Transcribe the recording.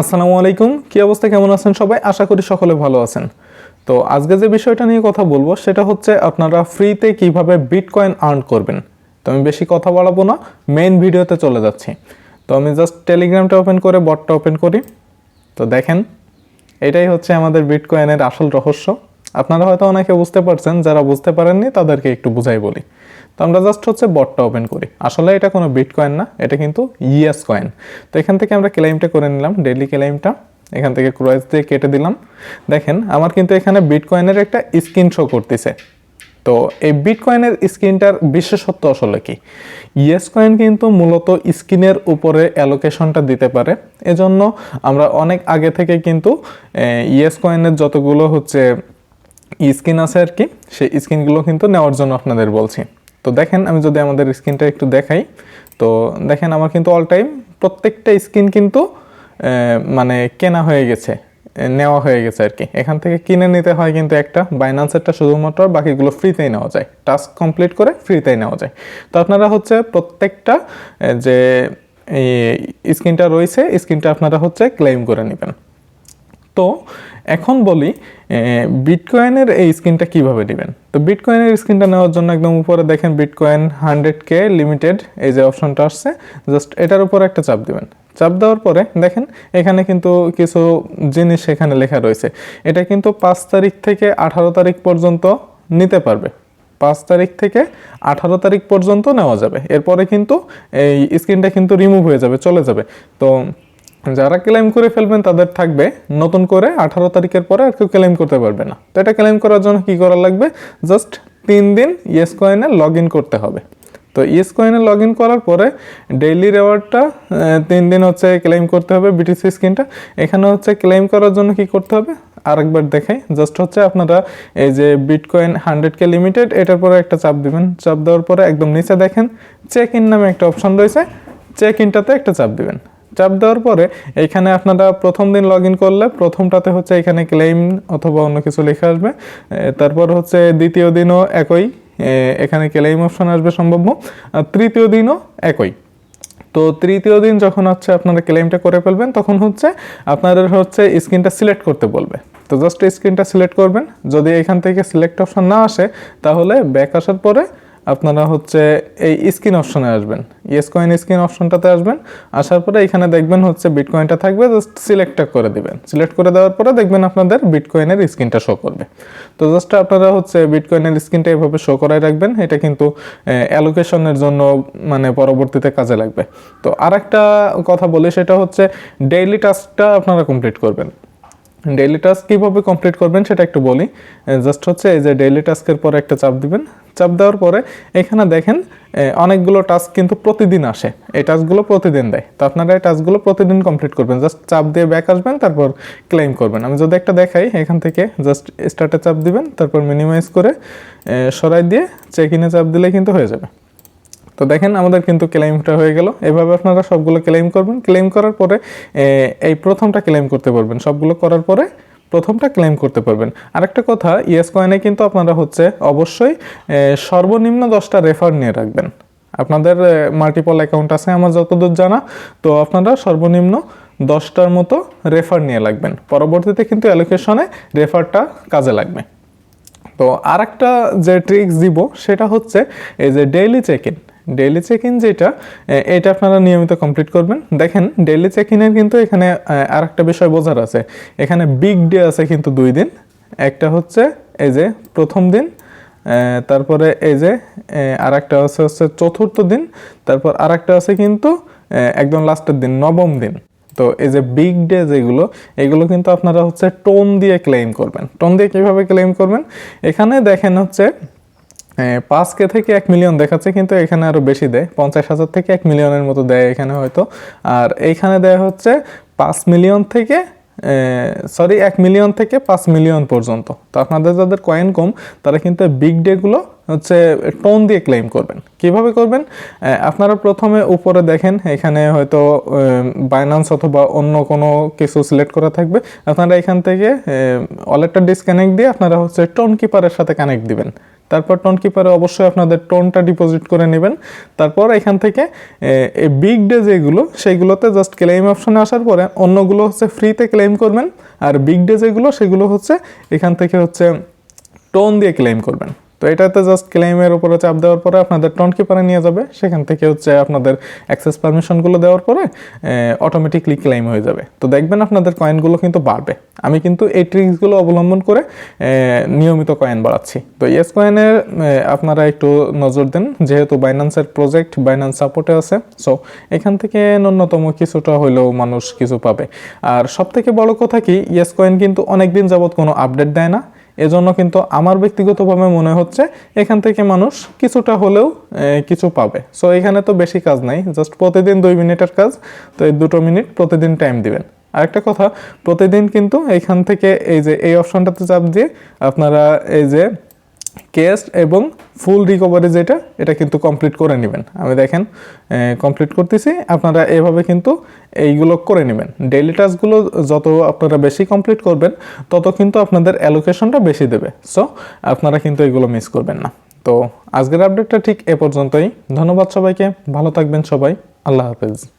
আসসালামু আলাইকুম। কি অবস্থা? কেমন আছেন সবাই? আশা করি সকলে ভালো আছেন। তো আজকে যে বিষয়টা নিয়ে কথা বলব, সেটা হচ্ছে আপনারা ফ্রিতে কীভাবে বিটকয়েন আর্ন করবেন। তো আমি বেশি কথা বাড়াবো না, মেইন ভিডিওতে চলে যাচ্ছি। তো আমি জাস্ট টেলিগ্রামটা ওপেন করে, বটটা ওপেন করি। তো দেখেন, এটাই হচ্ছে আমাদের বিটকয়েনের আসল রহস্য। আপনারা হয়তো অনেকে বুঝতে পারছেন, যারা বুঝতে পারেননি তাদেরকে একটু বুঝাই বলি। তো আমরা জাস্ট হচ্ছে বটটা ওপেন করি। আসলে এটা কোনো বিটকয়েন না, এটা কিন্তু ইএস কয়েন তো এখান থেকে আমরা ক্লেমটা করে নিলাম ডেইলি ক্লেমটা এখান থেকে ক্রয়েস দিয়ে কেটে দিলাম। দেখেন, আমার কিন্তু এখানে বিটকয়েনের একটা স্ক্রিন শো করতেছে। তো এই বিটকয়েনের স্ক্রিনটার বিশেষত্ব আসলে কি? ইয়েস কয়েন কিন্তু মূলত স্ক্রিনের উপরে অ্যালোকেশনটা দিতে পারে। এজন্য আমরা অনেক আগে থেকে কিন্তু ইয়েস কয়েনের যতগুলো হচ্ছে স্ক্রিন আছে আর কি, সেই স্কিনগুলো কিন্তু নেওয়ার জন্য আপনাদের বলছি। তো দেখেন, আমি যদি আমাদের স্কিনটা একটু দেখাই, তো দেখেন আমার কিন্তু অল টাইম প্রত্যেকটা স্কিন কিন্তু মানে কেনা হয়ে গেছে নেওয়া হয়ে গেছে আর কি। এখান থেকে কিনে নিতে হয় কিন্তু একটা বাইন্যান্সেরটা শুধুমাত্র, বাকিগুলো ফ্রিতেই নেওয়া যায়। টাস্ক কমপ্লিট করে ফ্রিতেই নেওয়া যায়। তো আপনারা হচ্ছে প্রত্যেকটা যে, এই স্ক্রিনটা রয়েছে, স্কিনটা আপনারা হচ্ছে ক্লেম করে নেবেন। তো এখন বলি বিটকয়েনের এই স্ক্রিনটা কীভাবে নেবেন? তো বিটকয়েনের স্ক্রিনটা নেওয়ার জন্য একদম উপরে দেখেন বিটকয়েন হান্ড্রেড কে লিমিটেড এই যে অপশনটা আসছে জাস্ট এটার উপর একটা চাপ দিবেন। চাপ দেওয়ার পরে দেখেন, এখানে কিন্তু কিছু জিনিস এখানে লেখা রয়েছে। এটা কিন্তু পাঁচ তারিখ থেকে আঠারো তারিখ পর্যন্ত নিতে পারবে। পাঁচ তারিখ থেকে আঠারো তারিখ পর্যন্ত নেওয়া যাবে। এরপরে কিন্তু এই স্ক্রিনটা কিন্তু রিমুভ হয়ে যাবে, চলে যাবে। তো যারা ক্লেম করে ফেলবেন, তাদের থাকবে নতুন করে আঠারো তারিখের পরে আর কেউ ক্লেম করতে পারবে না। তো এটা ক্লেম করার জন্য কী করা লাগবে? জাস্ট তিন দিন ইয়েস কয়েনে লগ ইন করতে হবে। তো ইয়েস কয়েনে লগ ইন করার পরে ডেইলি রেওয়ার্ডটা তিন দিন হচ্ছে ক্লেম করতে হবে বিটিসি স্ক্রিনটা এখানে হচ্ছে ক্লেম করার জন্য কি করতে হবে? আরেকবার দেখাই। জাস্ট হচ্ছে আপনারা এই যে বিটকয়েন হান্ড্রেড কে লিমিটেড এটার পরে একটা চাপ দিবেন। চাপ দেওয়ার পরে একদম নিচে দেখেন চেক ইন নামে একটা অপশন রয়েছে। চেক ইনটাতে একটা চাপ দিবেন। চাপ দেওয়ার পরে এখানে আপনারা প্রথম দিন লগ ইন করলে প্রথমটাতে হচ্ছে এখানে ক্লেম অথবা অন্য কিছু লেখা আসবে। তারপর হচ্ছে দ্বিতীয় দিনও একই। এখানে ক্লেম অপশন আসবে সম্ভব আর তৃতীয় দিনও একই। তো তৃতীয় দিন যখন হচ্ছে আপনারা ক্লেমটা করে ফেলবেন, তখন হচ্ছে আপনাদের হচ্ছে স্ক্রিনটা সিলেক্ট করতে বলবে। তো জাস্ট স্ক্রিনটা সিলেক্ট করবেন। যদি এখান থেকে সিলেক্ট অপশন না আসে, তাহলে ব্যাক আসার পরে আপনারা হচ্ছে এই স্ক্রিন অপশনে আসবেন। ইয়েস কয়েন স্ক্রিন অপশনটাতে আসবেন। আসার পরে এখানে দেখবেন হচ্ছে বিটকয়েনটা থাকবে। জাস্ট সিলেক্টটা করে দিবেন। সিলেক্ট করে দেওয়ার পরে দেখবেন আপনাদের বিটকয়েনের স্ক্রিনটা শো করবে। তো জাস্ট আপনারা হচ্ছে বিটকয়েনের স্ক্রিনটা এভাবে শো করাই রাখবেন। এটা কিন্তু অ্যালোকেশনের জন্য মানে পরবর্তীতে কাজে লাগবে। তো আরেকটা কথা বলি, সেটা হচ্ছে ডেইলি টাস্কটা আপনারা কমপ্লিট করবেন। ডেইলি টাস্ক কীভাবে কমপ্লিট করবেন সেটা একটু বলি। জাস্ট হচ্ছে এই যে ডেইলি টাস্কের পরে একটা চাপ দিবেন। চাপ দেওয়ার পরে এখানে দেখেন অনেকগুলো টাস্ক কিন্তু প্রতিদিন আসে। এই টাস্কগুলো প্রতিদিন দেয়। তো আপনারা এই টাস্কগুলো প্রতিদিন কমপ্লিট করবেন। জাস্ট চাপ দিয়ে ব্যাক আসবেন, তারপর ক্লেম করবেন। আমি যদি একটা দেখাই, এখান থেকে জাস্ট স্টার্টে চাপ দিবেন, তারপর মিনিমাইজ করে সরাই দিয়ে চেক ইনে চাপ দিলে কিন্তু হয়ে যাবে। তো দেখেন আমাদের কিন্তু ক্লেমটা হয়ে গেল। এভাবে আপনারা সবগুলো ক্লেম করবেন। ক্লেম করার পরে এই প্রথমটা ক্লেম করতে পারবেন। সবগুলো করার পরে প্রথমটা ক্লেম করতে পারবেন। আরেকটা কথা ইয়েস কয়েনে কিন্তু আপনারা হচ্ছে অবশ্যই সর্বনিম্ন দশটা রেফার নিয়ে রাখবেন। আপনাদের মাল্টিপল অ্যাকাউন্ট আছে আমার যতদূর জানা, তো আপনারা সর্বনিম্ন দশটার মতো রেফার নিয়ে লাগবেন। পরবর্তীতে কিন্তু অ্যালোকেশনে রেফারটা কাজে লাগবে। তো আরেকটা যে ট্রিক্স দিব, সেটা হচ্ছে, এই যে daily check in daily check in যেটা এটা আপনারা নিয়মিত কমপ্লিট করবেন। দেখেন ডেইলি চেক ইনের কিন্তু এখানে আর একটা বিষয় বোঝার আছে। এখানে বিগ ডে আছে কিন্তু দুই দিন। একটা হচ্ছে এই যে প্রথম দিন তারপরে এই যে আর একটা আছে হচ্ছে চতুর্থ দিন, তারপর আর একটা আছে কিন্তু একদম লাস্টের দিন, নবম দিন। তো এই যে বিগ ডে যেগুলো, এগুলো কিন্তু আপনারা হচ্ছে টোন দিয়ে ক্লেম করবেন। টোন দিয়ে কীভাবে ক্লেম করবেন? এখানে দেখেন হচ্ছে পাঁচ কে থেকে এক মিলিয়ন দেখাচ্ছে, কিন্তু এখানে আরও বেশি দেয়। পঞ্চাশ হাজার থেকে এক মিলিয়নের মতো দেয় এখানে হয়তো। আর এইখানে দেয়া হচ্ছে পাঁচ মিলিয়ন থেকে সরি এক মিলিয়ন থেকে পাঁচ মিলিয়ন পর্যন্ত। তো আপনাদের যাদের কয়েন কম, তারা কিন্তু বিগ ডেগুলো হচ্ছে টোন দিয়ে ক্লেম করবেন। কীভাবে করবেন? আপনারা প্রথমে উপরে দেখেন, এখানে হয়তো বাইনান্স অথবা অন্য কোনো কিছু সিলেক্ট করা থাকবে। আপনারা এখান থেকে ওয়ালেটটা ডিসকানেক্ট দিয়ে আপনারা হচ্ছে টোন কিপারের সাথে কানেক্ট দিবেন। তারপর টোন কিপারে অবশ্যই আপনাদের টোনটা ডিপোজিট করে নেবেন। তারপর এখান থেকে এই বিগ ডে যেগুলো সেইগুলোতে জাস্ট ক্লেম অপশনে আসার পরে অন্যগুলো হচ্ছে ফ্রিতে ক্লেম করবেন। আর বিগ ডে যেগুলো, সেগুলো হচ্ছে এখান থেকে হচ্ছে টোন দিয়ে ক্লেম করবেন। তো এটাতে জাস্ট ক্লেমের উপরে চাপ দেওয়ার পরে আপনাদের টোন কিপারে নিয়ে যাবে। সেখান থেকে হচ্ছে আপনাদের অ্যাক্সেস পারমিশনগুলো দেওয়ার পরে অটোমেটিকলি ক্লেম হয়ে যাবে। তো দেখবেন আপনাদের কয়েনগুলো কিন্তু বাড়বে। আমি কিন্তু এই ট্রিক্সগুলো অবলম্বন করে নিয়মিত কয়েন বাড়াচ্ছি। তো ইয়েস কয়েনের আপনারা একটু নজর দেন, যেহেতু বাইন্যান্সের প্রজেক্ট বাইন্যান্স সাপোর্টে আছে। সো এখান থেকে ন্যূনতম কিছুটা হলেও মানুষ কিছু পাবে। আর সব থেকে বড় কথা কি ইয়েস কয়েন কিন্তু অনেক দিন যাবত কোনো আপডেট দেয় না। এজন্য কিন্তু আমার ব্যক্তিগতভাবে মনে হচ্ছে এখান থেকে মানুষ কিছুটা হলেও কিছু পাবে। সো এখানে তো বেশি কাজ নাই জাস্ট প্রতিদিন দুই মিনিটের কাজ, তো এই দুটো মিনিট প্রতিদিন টাইম দিবেন। আরেকটা কথা, প্রতিদিন কিন্তু এখান থেকে এই যে, এই অপশনটাতে চাপ দিয়ে আপনারা এই যে কেস এবং ফুল রিকভারি যেটা, এটা কিন্তু কমপ্লিট করে নেবেন। আমি দেখেন কমপ্লিট করতেছি। আপনারা এভাবে কিন্তু এইগুলো করে নেবেন। ডেইলি টাস্কগুলো যত আপনারা বেশি কমপ্লিট করবেন, তত কিন্তু আপনাদের অ্যালোকেশনটা বেশি দেবে। সো আপনারা কিন্তু এগুলো মিস করবেন না। তো, আজকের আপডেটটা ঠিক এ পর্যন্তই। ধন্যবাদ সবাইকে। ভালো থাকবেন সবাই। আল্লাহ হাফেজ।